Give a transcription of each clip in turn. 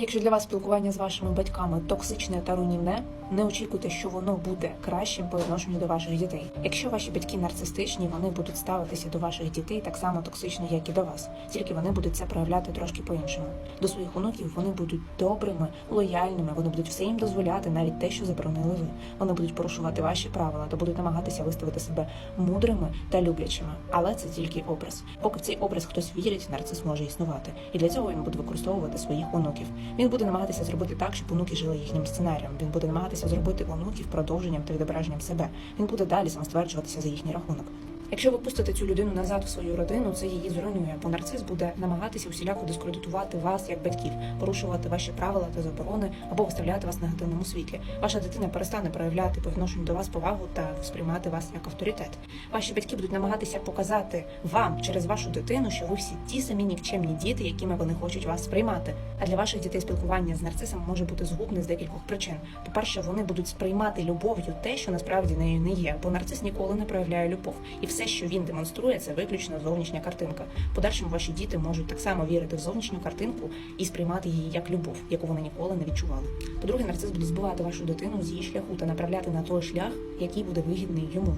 Якщо для вас спілкування з вашими батьками токсичне та руйнівне, не очікуйте, що воно буде кращим по відношенню до ваших дітей. Якщо ваші батьки нарцистичні, вони будуть ставитися до ваших дітей так само токсично, як і до вас, тільки вони будуть це проявляти трошки по-іншому. До своїх онуків вони будуть добрими, лояльними, вони будуть все їм дозволяти, навіть те, що заборонили ви. Вони будуть порушувати ваші правила та будуть намагатися виставити себе мудрими та люблячими. Але це тільки образ. Поки в цей образ хтось вірить, нарцис може існувати, і для цього він буде використовувати своїх онуків. Він буде намагатися зробити так, щоб онуки жили їхнім сценарієм. Він буде намагатися зробити онуків продовженням та відображенням себе. Він буде далі самостверджуватися за їхній рахунок. Якщо ви пустите цю людину назад в свою родину, це її зруйнує, бо нарцис буде намагатися усіляко дискредитувати вас як батьків, порушувати ваші правила та заборони або виставляти вас в негативному світлі. Ваша дитина перестане проявляти по відношенню до вас повагу та сприймати вас як авторитет. Ваші батьки будуть намагатися показати вам через вашу дитину, що ви всі ті самі нікчемні діти, якими вони хочуть вас сприймати. А для ваших дітей спілкування з нарцисом може бути згубне з декількох причин. По-перше, вони будуть сприймати любов'ю те, що насправді нею не є, бо нарцис ніколи не проявляє любов, і все, що він демонструє, це виключно зовнішня картинка. В Подальшому ваші діти можуть так само вірити в зовнішню картинку і сприймати її як любов, яку вони ніколи не відчували. По-друге, нарцис буде збивати вашу дитину з її шляху та направляти на той шлях, який буде вигідний йому.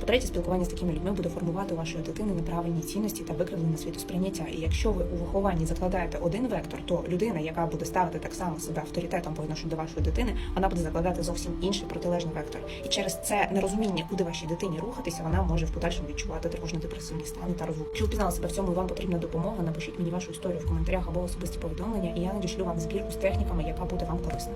По-третє, спілкування з такими людьми буде формувати у вашої дитини неправильні цінності та викривлене світосприйняття. І якщо ви у вихованні закладаєте один вектор, то людина, яка буде ставити так само себе авторитетом по відношенню до вашої дитини, вона буде закладати зовсім інший протилежний вектор. І через це нерозуміння, куди вашій дитині рухатися, вона може в подальшому відчувати тривожно-депресивні стани та. Якщо ви впізнали себе в цьому і вам потрібна допомога, напишіть мені вашу історію в коментарях або особисті повідомлення, і я надішлю вам збірку з техніками, яка буде вам корисна.